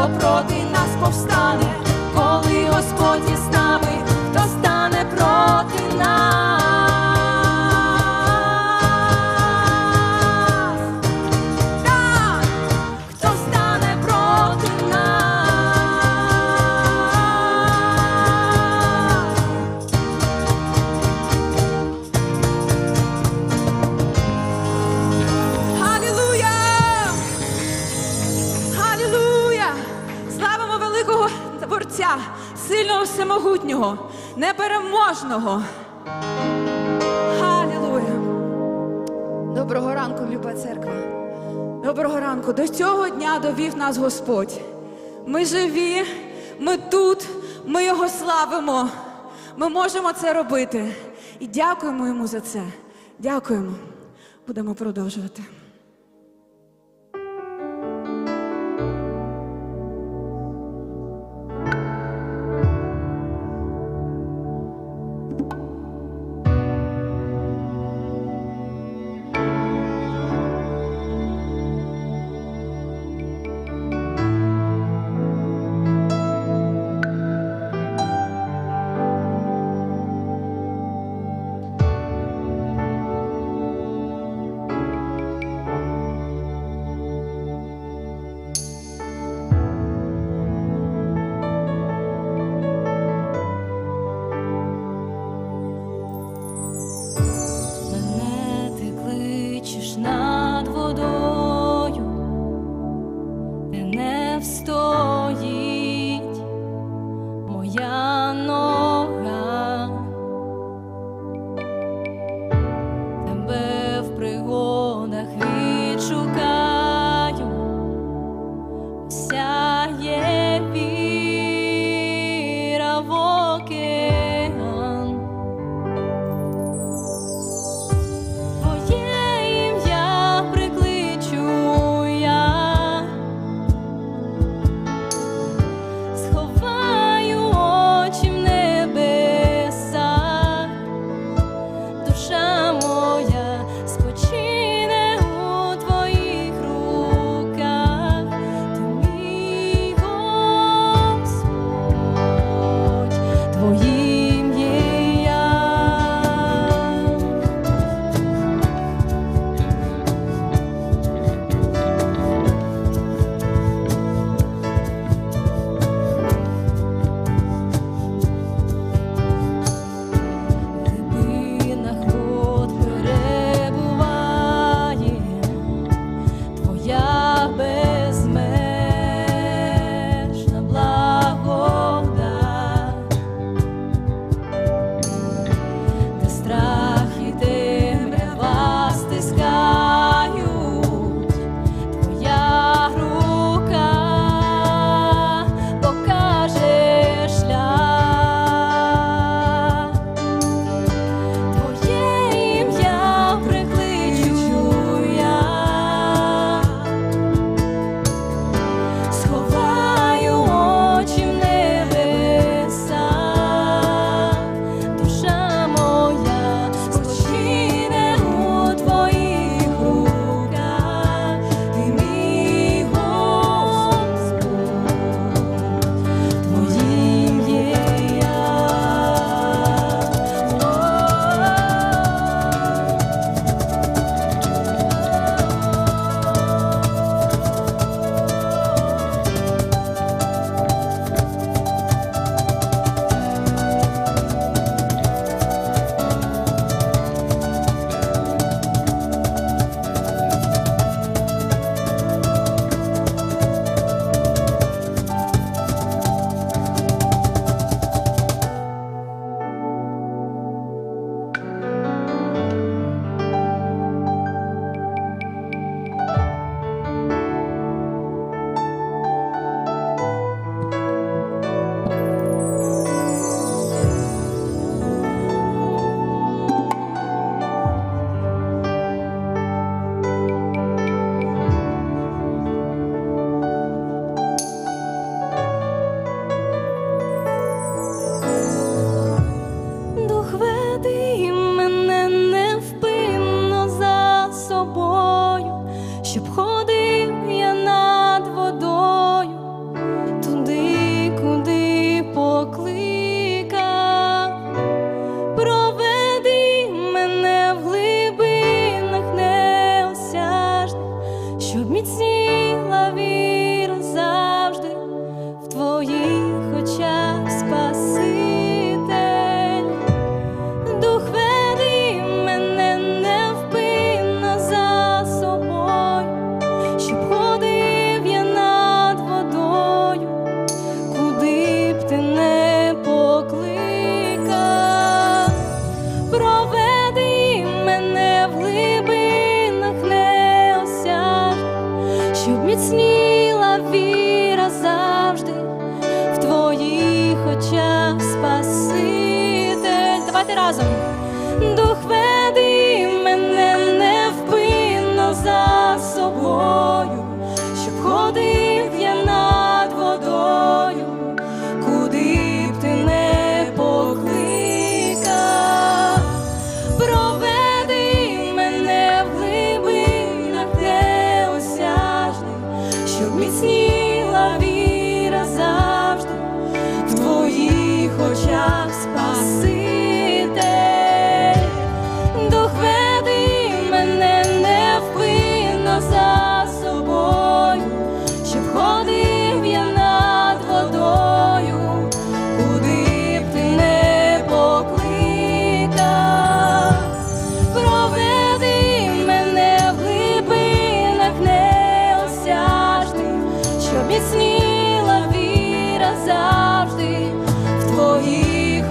що проти нас повстане. всемогутнього, непереможного. Халілуя! Доброго ранку, люба церква. Доброго ранку. До цього дня довів нас Господь. Ми живі, ми тут, ми його славимо. Ми можемо це робити. І дякуємо йому за це. Дякуємо. Будемо продовжувати. todo. Yeah.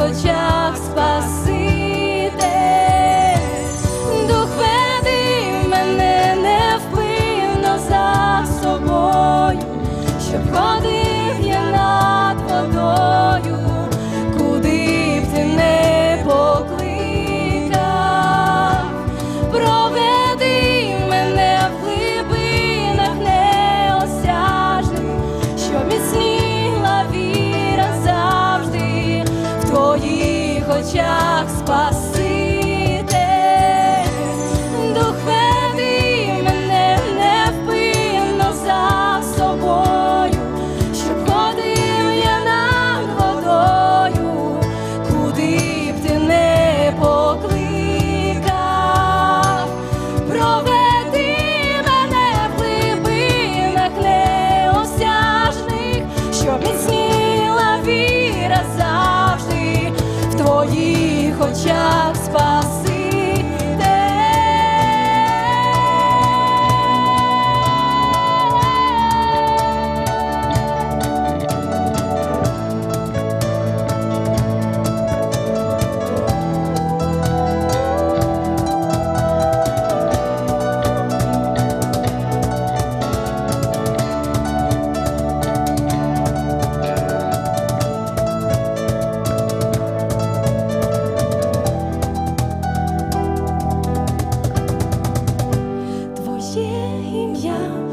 Очах Спаситель. now.